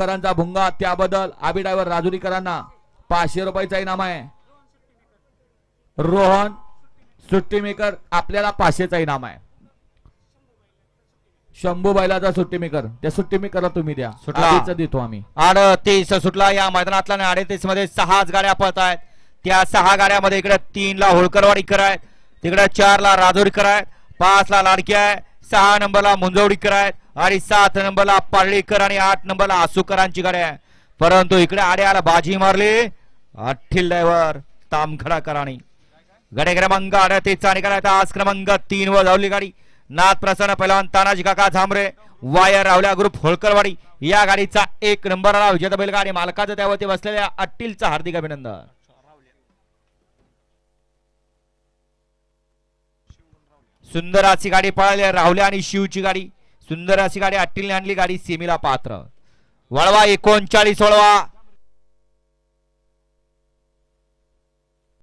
करांचा भुंगा त्याबद्दल आबी ड्रायव्हर राजुरीकरांना पाचशे रुपयाचा इनाम आहे. रोहन सुट्टी मेकर आपल्याला पाचशेचा इनाम आहे. शंभू बैलाचा सुट्टी मेकर त्या सुट्टी मेकरला तुम्ही द्या. सुटला. देतो आम्ही. अडतीस सुटला. या मैदानातला आणि अडतीसमध्ये सहाच गाड्या पळत आहेत त्या सहा गाड्यामध्ये इकडे तीन ला होळकरवाडीकर आहेत तिकडे चार ला राजोरीकर आहेत पाच ला लाडकी आहे. सहा नंबरला मुंजवडीकर आहेत आणि सात नंबरला पार्लीकर आणि आठ नंबरला आसुकरांची गाडी आहे. परंतु इकडे आड्याला बाजी मारली. अठ्ठील ड्रायव्हर तामखडाकरांनी गडे क्रमांक अडतीस आणि आहे. आज क्रमांक तीन वर धावली गाडी. नाथ प्रसन्न पहिलवान तानाजी काका झांबरे वायर रावल्या ग्रुप होळकरवाडी. या गाडीचा एक नंबरला विजेता बैलगाडी मालकाचं त्यावरती बसलेल्या अट्टीलचं हार्दिक अभिनंदन. सुंदर अशी गाडी पळाली राहुल्या आणि शिवची गाडी. सुंदर अशी गाडी अट्टीलने आणली गाडी सेमीला पात्र. वळवा एकोणचाळीस वळवा.